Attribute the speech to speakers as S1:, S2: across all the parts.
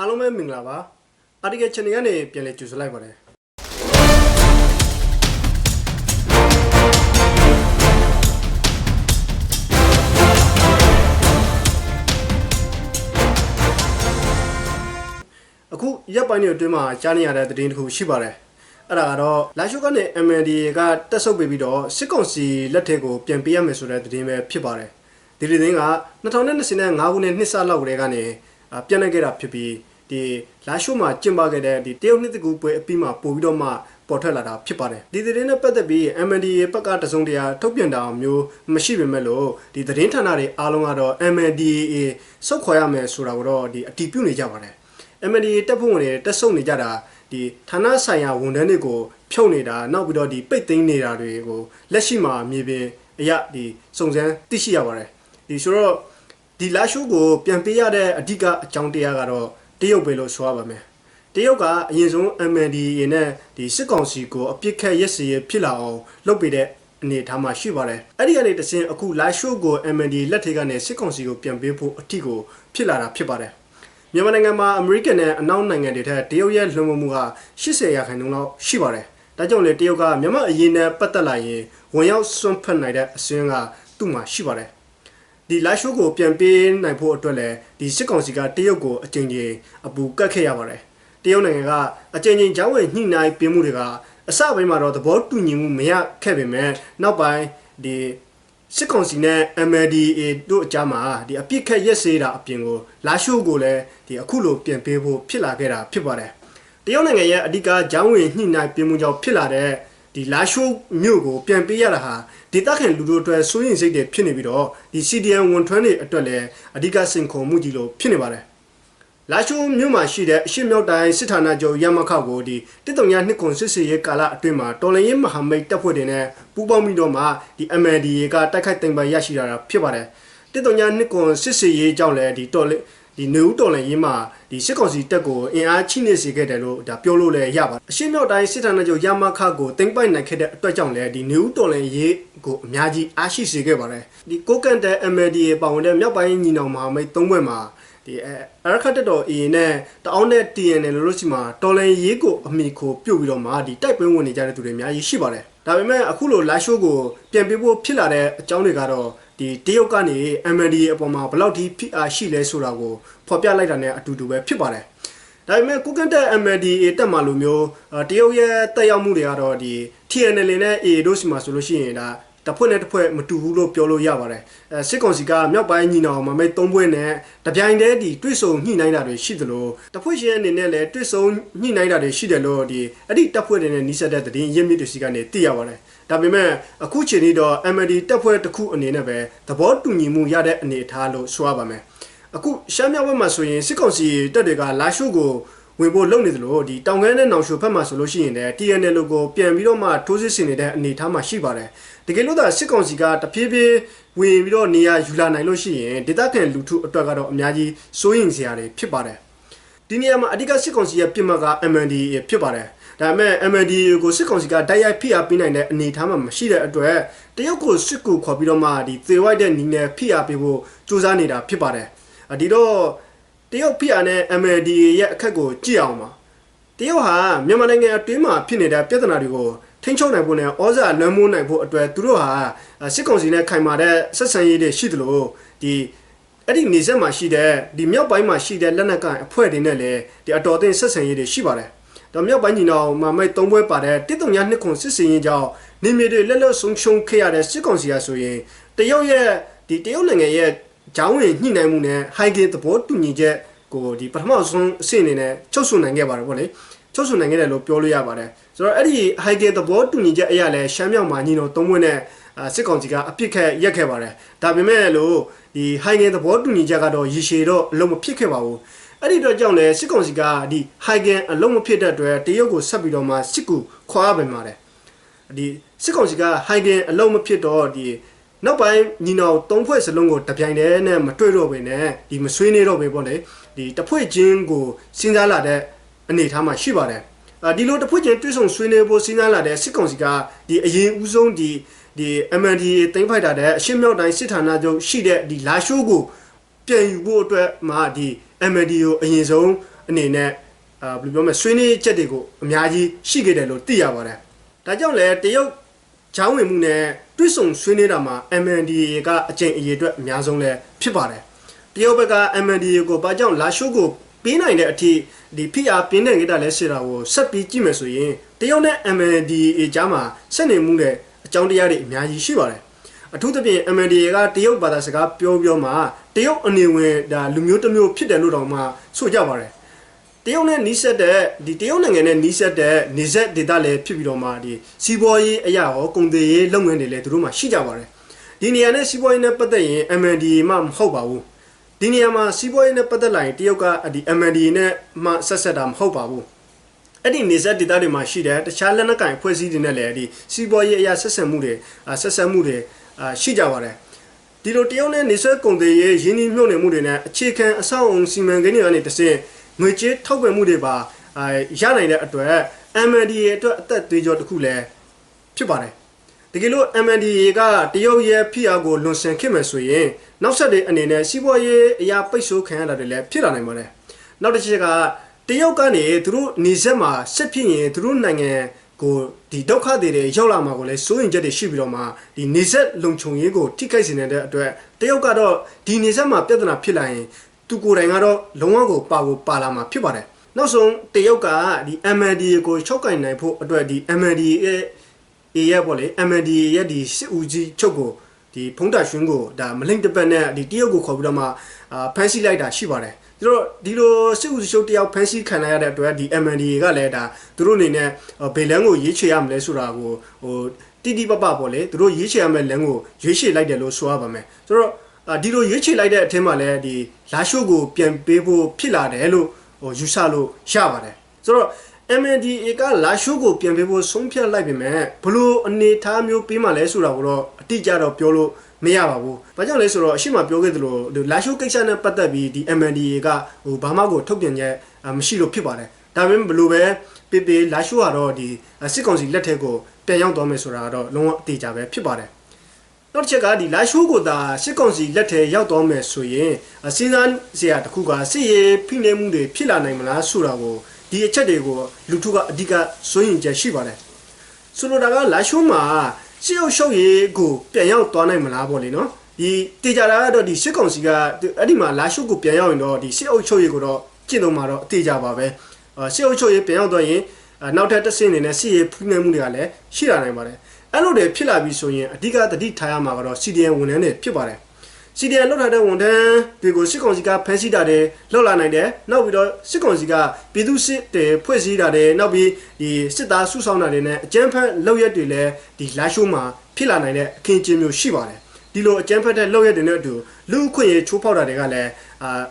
S1: အားလုံးပဲမင်္ဂလာပါ article channel ကနေပြန်လည်ကြိုဆိုလိုက်ပါတယ်အခုရက်ပိုင်းတွေအတွင်းမှာကြားနေရတဲ့သတင်းတစ်ခုရှိပါတယ်အဲ့ဒါကတော့လာရှုကနေ MND ကတက်ဆုပ်ပေးပြီးတော့စစ်ကောင်စီလက်ထက်ကိုပြန်ပေးရမယ်ဆိုတဲ့သတင်းပဲဖြစ်ပါတယ်ဒီသတင်းက2025ခုနှစ်နှစ်စလောက်ကတည်းကနေအာ ပြန်နေခဲ့တာဖြစ်ပြီးဒီလာရှုမှာကျင်းပခဲ့တဲ့ဒီတရုတ်နှစ်တကူပွဲအပြီးမှာပို့ပြီးတော့မှပေါ်ထွက်လာတာဖြစ်ပါတယ်ဒီသတင်းနဲ့ပတ်သက်ပြီး MND ရဲ့ဘက်ကတစုံတရာထုတ်ပြန်တာမျိုးမရှိပေမဲ့လို့ဒီသတင်းဌာနတွေအားလုံးကတော့ MNDAA စုတ်ခွာရမယ်ဆိုတာကိုတော့ဒီအတည်ပြုနေကြပါတယ် MND တက်ဖို့ဝင်တွေတက်ဆုံနေကြတာဒီဌာနဆိုင်ရာဝန်ထမ်းတွေကိုဖြုတ်နေတာနောက်ပြီးတော့ဒီပိတ်သိမ်းနေတာတွေကိုလက်ရှိမှာမြေပြင်အရဒီစုံစမ်းသိရှိရပါတယ်ဒီဆိုတော့ ဒီလာရှိုးကိုပြန်ပေးရတဲ့အဓိကအကြောင်းတရားကတော့တရုတ်ပဲလို့ဆိုရပါမယ်တရုတ်ကအရင်ဆုံး MND ရနဲ့ဒီစစ်ကောင်စီကိုအပြစ်ခတ်ရက်စရဖြစ်လာအောင်လုပ်ပေးတဲ့အနေအထားမှာရှိပါတယ်အဲ့ဒီကနေတစဉ်အခုလာရှိုးကို MND လက်ထဲကနေစစ်ကောင်စီကိုပြန်ပေးဖို့အထီကိုဖြစ်လာတာဖြစ်ပါတယ်မြန်မာနိုင်ငံမှာအမေရိကန်နဲ့အနောက်နိုင်ငံတွေထက်တရုတ်ရဲ့လွှမ်းမိုးမှုက80ရာခိုင်နှုန်းလောက်ရှိပါတယ်။ဒါကြောင့်လေတရုတ်ကမြန်မာအရေးနဲ့ပတ်သက်လာရင်ဝင်ရောက်စွန့်ဖက်နိုင်တဲ့အစွမ်းကသူ့မှာရှိပါတယ်။ ဒီလာရှိုးကိုပြန်ပေးနိုင်ဖို့အတွက်လည်းဒီစစ်ကောင်စီကတရုတ်ကိုအကြိမ်ကြိမ်အပူကတ်ခဲ့ရပါတယ်။တရုတ်နိုင်ငံကအကြိမ်ကြိမ်ကြောင်းဝင်ညှိနှိုင်းပေးမှုတွေကအစပိုင်းမှာတော့သဘောတူညီမှုမရခဲ့ပေမဲ့နောက်ပိုင်းဒီစစ်ကောင်စီနဲ့ MLDA တို့အကြားမှာဒီအပြစ်ခတ်ရက်စေးတာအပြင်ကိုလာရှိုးကိုလည်းဒီအခုလိုပြင်ပေးဖို့ဖြစ်လာခဲ့တာဖြစ်ပါတယ်။တရုတ်နိုင်ငံရဲ့အဓိကဂျောင်းဝင်ညှိနှိုင်းပြင်မှုကြောင့်ဖြစ်လာတဲ့ ဒီလာရှိုးမြို့ကိုပြန်ပေးရတာဟာဒေသခံလူတို့အတွက်စိုးရိမ်စိတ်တွေဖြစ်နေပြီးတော့ဒီ CDN ဝန်ထမ်းတွေအတွက်လည်းအဓိကစိန်ခေါ်မှုကြီးလို့ဖြစ်နေပါတယ်။လာရှိုးမြို့မှာရှိတဲ့အရှိမြောက်တိုင်းစစ်ဌာနချုပ်ရမခောက်ကိုဒီတစ်တုံညာနှစ်ခွန်စစ်စေရေးကာလအတွင်းမှာတော်လရင်မဟာမိတ်တပ်ဖွဲ့တွေနဲ့ပူးပေါင်းပြီးတော့မှဒီ MLDA ကတိုက်ခိုက်တင်ပိုင်ရရှိလာတာဖြစ်ပါတယ်တစ်တုံညာနှစ်ခွန်စစ်စေရေးကြောင့်လည်းဒီတော်လ ဒီနေဦးတော်လရင်မှာဒီစစ်ကောင်စီတပ်ကိုအင်အားချိနေစေခဲ့တယ်လို့ဒါပြောလို့လည်းရပါတယ်အရှိမြောက်တိုင်းစစ်ဌာနချုပ်ရမခကိုတင်ပိုင်နိုင်ခဲ့တဲ့အတွက်ကြောင့်လည်းဒီနေဦးတော်လရင်ရေးကိုအများကြီးအားရှိစေခဲ့ပါတယ်ဒီကိုကန်တဲ့ MLDA ပါဝင်တဲ့မြောက်ပိုင်းညီနောင်မဟာမိတ်၃ဘက်မှာဒီအဲအရခတ်တက်တော် A နဲ့တအောင်းနဲ့ TN လို့လို့ရှိမှာတော်လန်ရေးကိုအမိကိုပြုတ်ပြီးတော့မှဒီတိုက်ပွဲဝင်နေကြတဲ့သူတွေအများကြီးရှိပါတယ် ဒါပေမဲ့အခုလိုလာရှိုးကိုပြန်ပေးဖို့ဖြစ်လာတဲ့အကြောင်းတွေကတော့ဒီတရုတ်ကနေ MND အပေါ်မှာဘယ်လောက်ထိ PR ရှိလဲဆိုတာကိုဖော်ပြလိုက်တာ ਨੇ အတူတူပဲဖြစ်ပါတယ်ဒါပေမဲ့ကုကန့်တက် MLDA တက်မှလိုမျိုးအာတရုတ်ရဲ့တက်ရောက်မှုတွေကတော့ဒီ TNL နဲ့ A တို့စီမှာဆိုလို့ရှိရင်ဒါ တစ်ဖွဲ့နဲ့တစ်ဖွဲ့မတူဘူးလို့ပြောလို့ရပါတယ်အဲစစ်ကောင်စီကမြောက်ပိုင်းညီနောင်မမိတ်၃ဖွဲ့နဲ့တပြိုင်တည်းဒီတွစ်ဆုံညှိနှိုင်းတာတွေရှိသလိုတစ်ဖွဲ့ချင်းအနေနဲ့လည်းတွစ်ဆုံညှိနှိုင်းတာတွေရှိတယ်လို့ဒီအဲ့ဒီတပ်ဖွဲ့တွေနဲ့နှိစက်တဲ့သတင်းရင်းမြစ်တွေစီကနေသိရပါတယ်ဒါပေမဲ့အခုချိန်นี้တော့ MLD တပ်ဖွဲ့တစ်ခုအနေနဲ့ပဲသဘောတူညီမှုရတဲ့အနေအထားလို့ဆိုရပါမယ်အခုရှမ်းမြောက်ဘက်မှာဆိုရင်စစ်ကောင်စီတပ်တွေကလာရှိုးကိုဝင်ဖို့လုပ်နေသလိုဒီတောင်ကန်းနဲ့နောင်ရှိုဘက်မှာဆိုလို့ရှိရင်လည်း TNL လို့ကိုပြန်ပြီးတော့မှထိုးစစ်ဆင်နေတဲ့အနေအထားမှာရှိပါတယ် တကယ်လို့သာစစ်ကောင်စီကတဖြည်းဖြည်းဝင်ပြီးတော့နေရာယူလာနိုင်လို့ရှိရင်ဒေသခံလူထုအတွက်ကတော့အများကြီးစိုးရိမ်စရာတွေဖြစ်ပါတယ်ဒီနေရာမှာအဓိကစစ်ကောင်စီရဲ့ပြစ်မှတ်က MND ဖြစ်ပါတယ်ဒါပေမဲ့ MND ကိုစစ်ကောင်စီကတိုက်ရိုက်ဖိအားပေးနိုင်တဲ့အနေအထားမှမရှိတဲ့အတွက်တရုတ်ကိုစစ်ကူခေါ်ပြီးတော့မှဒီသေဝိုက်တဲ့နီးနဲ့ဖိအားပေးဖို့စူးစမ်းနေတာဖြစ်ပါတယ်ဒီတော့တရုတ်ဖိအားနဲ့ MND ရဲ့အခက်ကိုကြည့်အောင်ပါတရုတ်ဟာမြန်မာနိုင်ငံအတွင်းမှာဖြစ်နေတဲ့ပြဿနာတွေကို ထိန်းချုပ်နိုင်ဖို့နဲ့ဩဇာလွှမ်းမိုးနိုင်ဖို့အတွက်သူတို့ဟာစစ်ကောင်စီနဲ့ခိုင်မာတဲ့ဆက်ဆံရေးတွေရှိသလိုဒီအဲ့ဒီနေဆက်မှာရှိတဲ့ဒီမြောက်ပိုင်းမှာရှိတဲ့လက်နက်ကိုင်အဖွဲ့တွေနဲ့လည်းဒီအတော်အသင့်ဆက်ဆံရေးတွေရှိပါတယ်။တော့မြောက်ပိုင်းညီနောင်မမိုက်သုံးပွဲပါတဲ့တစ်တုံညာနှစ်ခွန်စစ်စင်ရေးကြောင့်နေမြေတွေလက်လွတ်ဆုံးရှုံးခဲ့ရတဲ့စစ်ကောင်စီဟာဆိုရင်တရုတ်ရဲ့ဒီတရုတ်နိုင်ငံရဲ့ဂျောင်းဝင်ညှိနှိုင်းမှုနဲ့ဟိုင်ဂင်သဘောတူညီချက်ကိုဒီပထမဆုံးအဆင့်အနေနဲ့ချုပ်ဆိုနိုင်ခဲ့ပါတယ်ဗောလေ။ချုပ်ဆိုနိုင်ခဲ့တယ်လို့ပြောလို့ရပါတယ် ဆိုတော့အဲ့ဒီဟိုင်ဂင်သဘောတူညီချက်အရာလဲရှမ်းမြောက်မှာညီတော်သုံးဝင်းနဲ့စစ်ကောင်စီကအပြစ်ခက်ရက်ခဲ့ပါတယ်ဒါပေမဲ့လို့ဒီဟိုင်ဂင်သဘောတူညီချက်ကတော့ရေရှည်တော့အလုံးမဖြစ်ခဲ့ပါဘူးအဲ့ဒီတော့ကြောင့်လဲစစ်ကောင်စီကဒီဟိုင်ဂင်အလုံးမဖြစ်တဲ့အတွက်တရုတ်ကိုဆက်ပြီးတော့မှစစ်ကူခွာပင်ပါတယ်ဒီစစ်ကောင်စီကဟိုင်ဂင်အလုံးမဖြစ်တော့ဒီနောက်ပိုင်းညီနောင်သုံးဖွဲ့စလုံးကိုတပြိုင်တည်းနဲ့မတွေ့တော့ဘဲနဲ့ဒီမဆွေးနေတော့ပဲပေါ့လေဒီတစ်ဖွဲ့ချင်းကိုစဉ်းစားလာတဲ့အနေအထားမှာရှိပါတယ် ဒီလိုတစ်ဖွဲ့ချင်းတွဲဆုံဆွေးနွေးဖို့စဉ်းစားလာတဲ့စစ်ကောင်စီကဒီအရင်ဦးဆုံးဒီဒီ MNDA တင်ဖိုက်တာတဲ့အရှင်းမြောက်တိုင်းစစ်ဌာနချုပ်ရှိတဲ့ဒီလာရှိုးကိုပြန်ယူဖို့အတွက်မှဒီ MND ကိုအရင်ဆုံးအနေနဲ့အာဘယ်လိုပြောမလဲဆွေးနွေးချက်တွေကိုအများကြီးရှိခဲ့တယ်လို့သိရပါတယ်ဒါကြောင့်လည်းတရုတ်ချောင်းဝင်မှုနဲ့တွစ်ဆုံဆွေးနွေးတာမှာ MNDAA ကအကြိမ်အရေးအတွက်အများဆုံးလည်းဖြစ်ပါတယ်တရုတ်ဘက်က MNDAA ကိုဘာကြောင့်လာရှိုးကိုပေးနိုင်တဲ့အထိဒီ PR ပြင်းတဲ့ကိစ္စလဲဆိုတာကိုဆက်ပြီးကြည့်မယ်ဆိုရင်တရုတ်နဲ့ MNDAA ကြားမှာဆက်နေမှုနဲ့အကြောင်းတရားတွေအများကြီးရှိပါတယ်အထူးသဖြင့် MNDAA ကတရုတ်ဘာသာစကားပြောပြောမှာတရုတ်အနေဝင်ဒါလူမျိုးတစ်မျိုးဖြစ်တယ်လို့တောင်မှဆိုကြပါတယ်တရုတ်နဲ့နီးစပ်တဲ့ဒီတရုတ်နိုင်ငံနဲ့နီးစပ်တဲ့နေဆက်ဒေသလည်းဖြစ်ပြီးတော့မှဒီစီးပွားရေးအရာရောကုန်သွယ်ရေးလုပ်ငန်းတွေလည်းသူတို့မှရှိကြပါတယ်ဒီနေရာနဲ့စီးပွားရေးနဲ့ပတ်သက်ရင် MNDAA မှမဟုတ်ပါဘူး ဒီနေရာမှာစီးပွားရေးနဲ့ပတ်သက်လာရင်တရုတ်ကဒီ MND နဲ့မှဆက်ဆက်တာမဟုတ်ပါဘူးအဲ့ဒီနေဆက်ဒေတာတွေမှာရှိတဲ့တခြားလက်နက်ကင်ဖွဲ့စည်းတွေနဲ့လည်းဒီစီးပွားရေးအရာဆက်ဆက်မှုတွေအာဆက်ဆက်မှုတွေအာရှိကြပါတယ်ဒီလိုတရုတ်နဲ့နေဆက်ကုန်သေးရေးရင်းနှီးမြှုပ်နှံမှုတွေနဲ့အခြေခံအဆောက်အုံစီမံကိန်းတွေကနေတစ်ဆင့်ငွေကြေးထောက်ပံ့မှုတွေပါအာရနိုင်တဲ့အတွက် MND ရဲ့အတွက်အသက်သွေးကြောတစ်ခုလည်းဖြစ်ပါတယ် တကယ်လို့ MNDA ကတရုတ်ရဲ့ဖိအားကိုလွန်ဆန်ခဲ့မယ်ဆိုရင်နောက်ဆက်တဲ့အနေနဲ့စီးပွားရေးအရာပိတ်ဆို့ခံရတာတွေလည်းဖြစ်လာနိုင်ပါတယ်။နောက်တစ်ချက်ကတရုတ်ကနေသူတို့နေဆက်မှာဆက်ဖြစ်ရင်သူတို့နိုင်ငံကိုဒီဒုက္ခတွေတွေရောက်လာမှာကိုလည်းစိုးရင်ချက်တွေရှိပြီးတော့မှဒီနေဆက်လုံခြုံရေးကိုထိခိုက်စေနေတဲ့အတွက်တရုတ်ကတော့ဒီနေဆက်မှာပြဿနာဖြစ်လာရင်သူကိုယ်တိုင်ကတော့လုံးဝကိုပါကိုပါလာမှာဖြစ်ပါတယ်။နောက်ဆုံးတရုတ်ကဒီ MNDA ကိုချုပ်ကင်နိုင်ဖို့အတွက်ဒီ MNDA ရဲ့ A ရဲ့ပေါ့လေ MND ရဲ့ဒီစစ်ဦးကြီးချုပ်ကိုဒီဖုံးတာရွှင်းကိုဒါမလိမ့်တပတ်နဲ့ဒီတရုတ်ကိုခေါ်ပြီးတော့မှအာဖန်ဆီးလိုက်တာရှိပါတယ်သူတို့ဒီလိုစစ်ဦးစီးချုပ်တယောက်ဖန်ဆီးခံရတဲ့အတွက်ဒီ MND ကလည်းဒါသူတို့အနေနဲ့ဘေလန်ကိုရေးချေရမလဲဆိုတာကိုဟိုတိတိပပပေါ့လေသူတို့ရေးချေရမယ့်လမ်းကိုရွေးချယ်လိုက်တယ်လို့ဆိုရပါမယ်ဆိုတော့အာဒီလိုရွေးချယ်လိုက်တဲ့အထက်မှာလည်းဒီလာရှိုးကိုပြန်ပေးဖို့ဖြစ်လာတယ်လို့ဟိုယူဆလို့ရပါတယ်ဆိုတော့ MNDA ကလာရှိုးကိုပြန်ပေးဖို့ဆုံးဖြတ်လိုက်ပေမဲ့ဘလို့အနေထားမျိုးပေးမှလဲဆိုတာကိုတော့အတိအကျတော့ပြောလို့မရပါဘူး။ဘာကြောင့်လဲဆိုတော့အရှိမပြောခဲ့သလိုဒီလာရှိုးကိစ္စနဲ့ပတ်သက်ပြီးဒီ MNDA ကဟိုဘာမှကိုထုတ်ပြန်ချက်မရှိလို့ဖြစ်ပါတယ်။ဒါပေမဲ့ဘလို့ပဲပေပေလာရှိုးကတော့ဒီစစ်ကောင်စီလက်ထက်ကိုပြန်ရောက်သွားမယ်ဆိုတာကတော့လုံးဝအတိအကျပဲဖြစ်ပါတယ်။နောက်တစ်ချက်ကဒီလာရှိုးကိုသာစစ်ကောင်စီလက်ထဲရောက်သွားမယ်ဆိုရင်စဉ်းစားစရာတစ်ခုကစစ်ရေးဖိနှိပ်မှုတွေဖြစ်လာနိုင်မလားဆိုတာကို ဒီအချက်တွေကိုလူထုကအဓိကစိုးရင်ချက်ရှိပါတယ်ဆိုလိုတာကလာရှိုးမှာရှေ့အုပ်ရှုပ်ရေးကိုပြန်ရောက်သွားနိုင်မလားပေါ့လေနော်ဒီတေကြတာကတော့ဒီစစ်ကောင်စီကအဲ့ဒီမှာလာရှိုးကိုပြန်ရောက်ရင်တော့ဒီရှေ့အုပ်ချုပ်ရေးကိုတော့ကျင့်သုံးမှာတော့အတေကြပါပဲရှေ့အုပ်ချုပ်ရေးပြန်ရောက်တော့ရင်နောက်ထပ်တစ်ဆင့်အနေနဲ့စစ်ရေးဖိနှိပ်မှုတွေကလည်းရှိလာနိုင်ပါတယ်အဲ့လိုတွေဖြစ်လာပြီဆိုရင်အဓိကတတိထားရမှာကတော့ CDN ဝန်ထမ်းတွေဖြစ်ပါတယ် CDN လောက်ထားတဲ့ဝန်ထမ်းတွေကိုစစ်ကောင်စီကဖမ်းဆီးတာတွေလောက်လာနိုင်တယ်နောက်ပြီးတော့စစ်ကောင်စီကပြည်သူစစ်တွေဖွဲ့စည်းတာတွေနောက်ပြီးဒီစစ်သားစုဆောင်းတာတွေနဲ့အကြမ်းဖက်လောက်ရက်တွေလည်းဒီလာရှိုးမှာဖြစ်လာနိုင်တဲ့အခင်းအကျင်းမျိုးရှိပါတယ်ဒီလိုအကြမ်းဖက်တဲ့လောက်ရက်တွေနဲ့အတူလူအခွင့်အရေးချိုးဖောက်တာတွေကလည်းအာ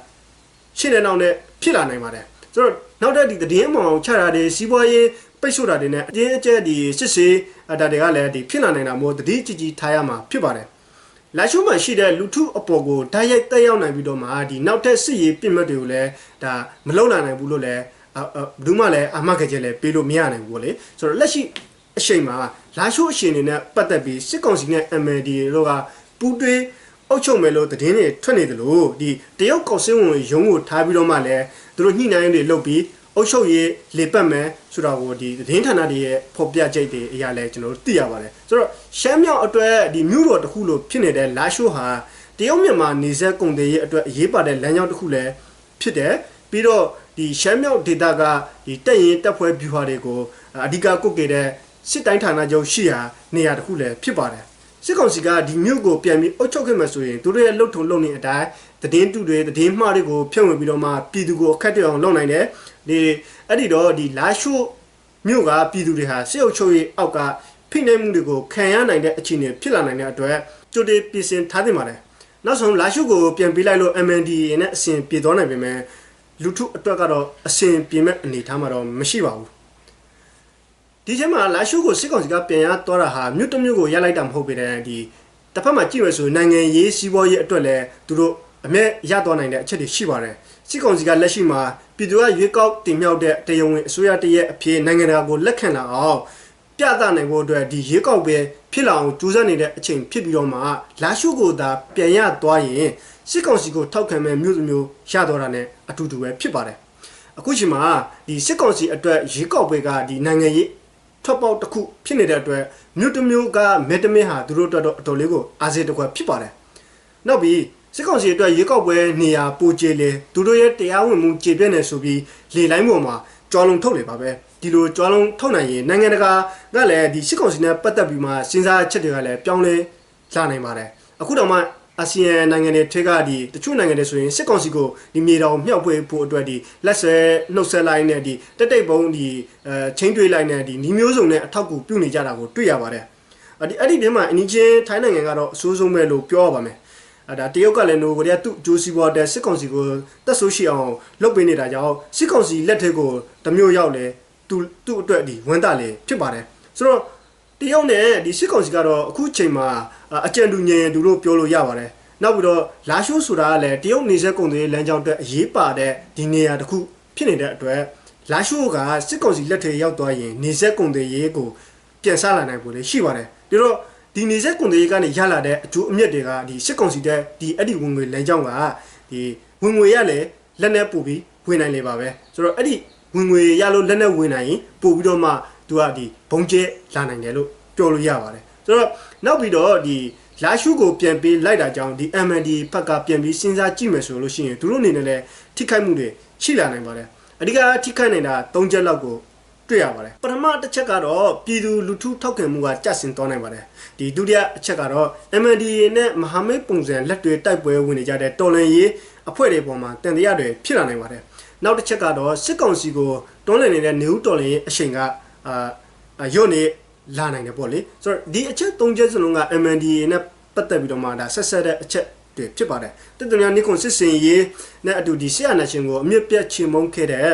S1: ရှင်းတဲ့နောက်နဲ့ဖြစ်လာနိုင်ပါတယ်ဆိုတော့နောက်တဲ့ဒီသတင်းမှောင်ချတာတွေစီးပွားရေးပိတ်ဆို့တာတွေနဲ့အကျဉ်းအကျက်ဒီစစ်စေးဒါတွေကလည်းဒီဖြစ်လာနိုင်တာမို့တတိကြီးကြီးထားရမှာဖြစ်ပါတယ် လာရှိုးမှာရှိတဲ့လူထုအပေါ်ကိုဓာတ်ရိုက်တက်ရောက်နိုင်ပြီးတော့မှဒီနောက်ထပ်စစ်ရေးပြစ်မှတ်တွေကိုလည်းဒါမလုံနိုင်နိုင်ဘူးလို့လည်းဘယ်သူမှလည်းအမှတ်ကြကြလည်းပေးလို့မရနိုင်ဘူးပေါ့လေဆိုတော့လက်ရှိအချိန်မှာလာရှိုးအရှင်တွေနဲ့ပတ်သက်ပြီးစစ်ကောင်စီနဲ့ MLD တို့ကပူးတွဲအုပ်ချုပ်မယ်လို့သတင်းတွေထွက်နေတယ်လို့ဒီတရုတ်ကောက်စင်းဝင်ရုံးကိုထားပြီးတော့မှလည်းသူတို့ညှိနှိုင်းတွေလုပ်ပြီး အုပ်ချုပ်ရေးလေပတ်မယ်ဆိုတော့ကိုဒီသတင်းဌာနတွေရဲ့ဖော်ပြချက်တွေအရာလဲကျွန်တော်တို့သိရပါတယ်ဆိုတော့ရှမ်းမြောက်အတွက်ဒီမြို့တော်တစ်ခုလို့ဖြစ်နေတဲ့လာရှိုးဟာတရုတ်မြန်မာနေဆက်ကုန်တွေရဲ့အတွက်အရေးပါတဲ့လမ်းကြောင်းတစ်ခုလည်းဖြစ်တယ်ပြီးတော့ဒီရှမ်းမြောက်ဒေသကဒီတက်ရင်တက်ဖွဲဗျူဟာတွေကိုအဓိကကုတ်ခဲ့တဲ့စစ်တိုင်းဌာနချုပ်ရှိရာနေရာတစ်ခုလည်းဖြစ်ပါတယ် စစ်ကောင်စီကဒီမြို့ကိုပြန်ပြီးအုပ်ချုပ်ခဲ့မှဆိုရင်သူတို့ရဲ့လှုပ်ထုံလှုပ်နေအတိုင်းတည်င်းတူတွေတည်င်းမှားတွေကိုဖြန့်ဝေပြီးတော့မှပြည်သူကိုအခက်တရအောင်လုပ်နိုင်တယ်ဒီအဲ့ဒီတော့ဒီလာရှိုးမြို့ကပြည်သူတွေဟာစစ်အုပ်ချုပ်ရေးအောက်ကဖိနှိပ်မှုတွေကိုခံရနိုင်တဲ့အခြေအနေဖြစ်လာနိုင်တဲ့အတွက်ကြိုတင်ပြင်ဆင်ထားသင့်ပါတယ်နောက်ဆုံးလာရှိုးကိုပြန်ပေးလိုက်လို့ MNDA နဲ့အစဉ်ပြေသွားနိုင်ပေမဲ့လူထုအတွက်ကတော့အစဉ်ပြေမဲ့အနေထားမှာတော့မရှိပါဘူး ဒီချိန်မှာလာရှိုးကိုစစ်ကောင်စီကပြန်ရသွားတာဟာမြို့တစ်မြို့ကိုရလိုက်တာမဟုတ်ပေတဲ့ဒီတစ်ဖက်မှာကြည့်ရဆိုနိုင်ငံရေးစီးပွားရေးအတွက်လည်းသူတို့အမဲရသွားနိုင်တဲ့အချက်တွေရှိပါတယ်စစ်ကောင်စီကလက်ရှိမှာပြည်သူကရွေးကောက်တင်မြှောက်တဲ့တရားဝင်အစိုးရတရက်အဖြစ်နိုင်ငံတကာကိုလက်ခံလာအောင်ပြသနိုင်ဖို့အတွက်ဒီရွေးကောက်ပဲဖြစ်လာအောင်ကြိုးစားနေတဲ့အချိန်ဖြစ်ပြီးတော့မှလာရှုကိုသာပြန်ရသွားရင်စစ်ကောင်စီကိုထောက်ခံမဲ့မြို့မျိုးရတော့တာ ਨੇ အတူတူပဲဖြစ်ပါတယ်အခုချိန်မှာဒီစစ်ကောင်စီအတွက်ရေကောက်ပွဲကဒီနိုင်ငံရေး ထွက်ပေါက်တစ်ခုဖြစ်နေတဲ့အတွက်မြို့တစ်မြို့ကမဲတမင်းဟာသူတို့အတွက်တော့အတော်လေးကိုအားစေးတစ်ခွက်ဖြစ်ပါတယ်နောက်ပြီးစစ်ကောင်စီအတွက်ရေကောက်ပွဲနေရာပိုကျလေသူတို့ရဲ့တရားဝင်မှုကျေပြည့်နေဆိုပြီးလေလိုင်းပေါ်မှာကြွားလုံးထုတ်လေပါပဲဒီလိုကြွားလုံးထုတ်နိုင်ရင်နိုင်ငံတကာကလည်းဒီစစ်ကောင်စီနဲ့ပတ်သက်ပြီးမှစဉ်းစားချက်တွေကလည်းပြောင်းလဲလာနိုင်ပါတယ်အခုတော့မှ အာဆီယံနိုင်ငံတွေထက်ကဒီတချို့နိုင်ငံတွေဆိုရင်စစ်ကောင်စီကိုဒီမြေတော်မြောက်ပွဲဖို့အတွက်ဒီလက်ဆွဲနှုတ်ဆက်လိုက်နဲ့ဒီတက်တိတ်ပုံးဒီအဲချင်းတွေးလိုက်နဲ့ဒီနီးမျိုးစုံနဲ့အထောက်အကူပြုနေကြတာကိုတွေ့ရပါတယ်အဲ့ဒီအဲ့ဒီထဲမှာအနီးချင်းထိုင်းနိုင်ငံကတော့အဆိုးဆုံးပဲလို့ပြောရပါမယ်အဲ့ဒါတရုတ်ကလည်းနိုကိုရီးယားသူ့ဂျိုစီဘော်တဲ့စစ်ကောင်စီကိုတက်ဆိုးရှိအောင်လုပ်ပေးနေတာကြောင့်စစ်ကောင်စီလက်ထက်ကိုတမျိုးရောက်လဲသူသူ့အတွက်ဒီဝန်တာလေဖြစ်ပါတယ်ဆိုတော့တရုတ်နဲ့ဒီစစ်ကောင်စီကတော့အခုချိန်မှာ အာအကြံတူညင်တူလို့ပြောလို့ရပါတယ်နောက်ပြီးတော့လာရှိုးဆိုတာကလည်းတရုတ်နေဆက်ကုန်တွေလမ်းကြောင်းအတွက်အရေးပါတဲ့ဒီနေရာတစ်ခုဖြစ်နေတဲ့အတွက်လာရှိုးကစစ်ကောင်စီလက်ထဲရောက်သွားရင်နေဆက်ကုန်တွေရေးကိုပြန်ဆလာနိုင်ဖို့လည်းရှိပါတယ်ပြီးတော့ဒီနေဆက်ကုန်တွေရေးကနေရလာတဲ့အကျိုးအမြတ်တွေကဒီစစ်ကောင်စီတဲ့ဒီအဲ့ဒီဝင်ငွေလမ်းကြောင်းကဒီဝင်ငွေရလည်းလက်နဲ့ပို့ပြီးဝင်နိုင်လေပါပဲဆိုတော့အဲ့ဒီဝင်ငွေရလို့လက်နဲ့ဝင်နိုင်ရင်ပို့ပြီးတော့မှသူကဒီဘုံကျဲလာနိုင်တယ်လို့ပြောလို့ရပါတယ် ဆိုတော့နောက်ပြီးတော့ဒီလာရှုကိုပြန်ပေးလိုက်တာကြောင့်ဒီ MND ဘက်ကပြန်ပြီးစဉ်းစားကြည့်မယ်ဆိုလို့ရှိရင်သူတို့အနေနဲ့လည်းထိခိုက်မှုတွေရှိလာနိုင်ပါတယ်အဓိကထိခိုက်နေတာ၃ချက်လောက်ကိုတွေ့ရပါတယ်ပထမတစ်ချက်ကတော့ပြည်သူလူထုထောက်ခံမှုကကျဆင်းသွားနိုင်ပါတယ်ဒီဒုတိယအချက်ကတော့ MND နဲ့မဟာမိတ်ပုံစံလက်တွေတိုက်ပွဲဝင်နေကြတဲ့တော်လန်ရေးအဖွဲ့တွေပေါ်မှာတန်တရားတွေဖြစ်လာနိုင်ပါတယ်နောက်တစ်ချက်ကတော့စစ်ကောင်စီကိုတွန်းလှန်နေတဲ့နေဦးတော်လန်ရေးအချိန်ကအာရုတ်နေ လာနိုင်တယ်ပေါ့လေဆိုတော့ဒီအချက်၃ချက်စလုံးက MNDA နဲ့ပတ်သက်ပြီးတော့မှဒါဆက်ဆက်တဲ့အချက်တွေဖြစ်ပါတယ်တက်တူညာနိခွန်စစ်စင်ရေးနဲ့အတူဒီဆရာနာရှင်ကိုအမြင့်ပြတ်ချေမုန်းခဲ့တဲ့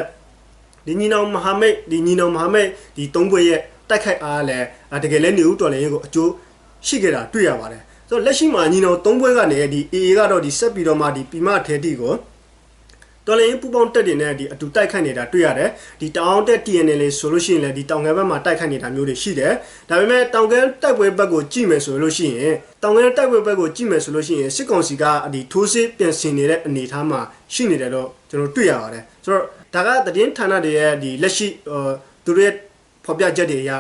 S1: ဒီညီနောင်မဟာမိတ်ဒီညီနောင်မဟာမိတ်ဒီသုံးဘွဲရဲ့တိုက်ခိုက်အားလည်းတကယ်လဲနေဦးတော်လည်းကိုအကျိုးရှိခဲ့တာတွေ့ရပါတယ်ဆိုတော့လက်ရှိမှာညီနောင်သုံးဘွဲကနေဒီ AA ကတော့ဒီဆက်ပြီးတော့မှဒီပီမထဲတိကို တော်လည်းပူပေါင်းတက်တွေနဲ့ဒီအတူတိုက်ခိုက်နေတာတွေ့ရတယ်ဒီတောင်တက် TNL လေးဆိုလို့ရှိရင်လည်းဒီတောင်ကဲဘက်မှာတိုက်ခိုက်နေတာမျိုးတွေရှိတယ်ဒါပေမဲ့တောင်ကဲတိုက်ပွဲဘက်ကိုကြည့်မယ်ဆိုလို့ရှိရင်တောင်ကဲတိုက်ပွဲဘက်ကိုကြည့်မယ်ဆိုလို့ရှိရင်စစ်ကောင်စီကဒီထိုးစစ်ပြန်ဆင်နေတဲ့အနေအထားမှာရှိနေတယ်တော့ကျွန်တော်တွေ့ရပါတယ်ဆိုတော့ဒါကသတင်းဌာနတွေရဲ့ဒီလက်ရှိသူတို့ရဲ့ဖော်ပြချက်တွေအရ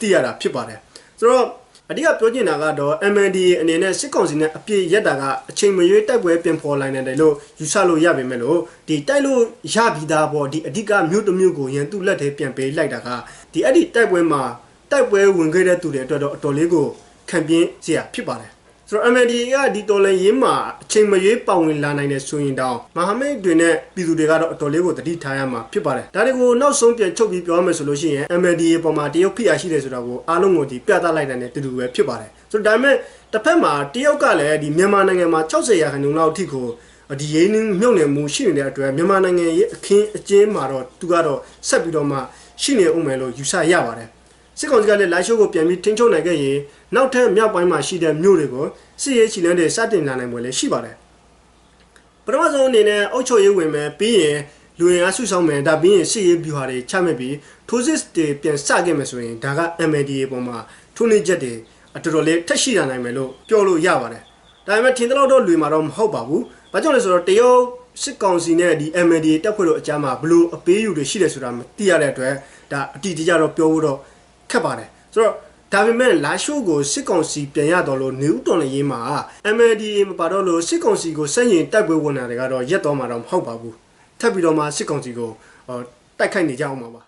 S1: သိရတာဖြစ်ပါတယ်ဆိုတော့ အဓိကပြောချင်တာကတော့ MND အနေနဲ့စစ်ကောင်စီနဲ့အပြည့်ရက်တာကအချိန်မရွေးတိုက်ပွဲပြင်ဖော်လိုက်နိုင်တယ်လို့ယူဆလို့ရပါမယ်လို့ဒီတိုက်လို့ရပြီးသားပေါ့ဒီအဓိကမြို့တစ်မြို့ကိုရန်သူ့လက်ထဲပြန်ပေးလိုက်တာကဒီအဲ့ဒီတိုက်ပွဲမှာတိုက်ပွဲဝင်ခဲ့တဲ့သူတွေအတွက်တော့အတော်လေးကိုခံပြင်းစရာဖြစ်ပါတယ် ဆိုတော့ MND ကဒီတော်လည်းရင်းမှာအချိန်မရွေးပါဝင်လာနိုင်တဲ့ဆိုရင်တောင်မဟာမိတ်တွေနဲ့ပြည်သူတွေကတော့အတော်လေးကိုတတိထားရမှာဖြစ်ပါတယ်ဒါတွေကိုနောက်ဆုံးပြန်ချုပ်ပြီးပြောရမယ်ဆိုလို့ရှိရင် MND ပေါ်မှာတရုတ်ဖိအားရှိတယ်ဆိုတာကိုအားလုံးကိုဒီပြသလိုက်နိုင်တဲ့တူတူပဲဖြစ်ပါတယ်ဆိုတော့ဒါပေမဲ့တစ်ဖက်မှာတရုတ်ကလည်းဒီမြန်မာနိုင်ငံမှာ60ရာခိုင်နှုန်းလောက်အထိကိုဒီရင်းနှီးမြုပ်နှံမှုရှိနေတဲ့အတွက်မြန်မာနိုင်ငံရဲ့အခင်းအကျင်းမှာတော့သူကတော့ဆက်ပြီးတော့မှရှိနေဦးမယ်လို့ယူဆရပါတယ် စစ်ကောင်စီကလည်းလာရှိုးကိုပြန်ပြီးထိန်းချုပ်နိုင်ခဲ့ရင်နောက်ထပ်မြောက်ပိုင်းမှာရှိတဲ့မြို့တွေကိုစစ်ရေးချီလန်းတွေစတင်လာနိုင်ပွဲလည်းရှိပါတယ်ပထမဆုံးအနေနဲ့အုပ်ချုပ်ရေးဝင်မယ်ပြီးရင်လူရင်အားစုဆောင်မယ်ဒါပြီးရင်စစ်ရေးဗျူဟာတွေချမှတ်ပြီးထိုးစစ်တွေပြန်စခဲ့မယ်ဆိုရင်ဒါက MNDA ပေါ်မှာထိုးနှိချက်တွေအတော်တော်လေးထက်ရှိလာနိုင်မယ်လို့ပြောလို့ရပါတယ်ဒါပေမဲ့ထင်သလောက်တော့လွေမှာတော့မဟုတ်ပါဘူးဘာကြောင့်လဲဆိုတော့တရုတ်စစ်ကောင်စီနဲ့ဒီ MNDA တက်ဖွဲ့လို့အကြမ်းမှာဘလို့အပေးယူတွေရှိတယ်ဆိုတာမသိရတဲ့အတွက်ဒါအတိအကျတော့ပြောဖို့တော့ ခက်ပါတယ်ဆိုတော့ဒါပေမဲ့လာရှိုးကိုစစ်ကောင်စီပြန်ရတော့လို့နေဦးတော်လည်းရေးမှာ MLDA မပါတော့လို့စစ်ကောင်စီကိုစက်ရင်တိုက်ပွဲဝင်တာတွေကတော့ရက်တော့မှာတော့မဟုတ်ပါဘူးထပ်ပြီးတော့မှစစ်ကောင်စီကိုတိုက်ခိုက်နေကြအောင်ပါပါ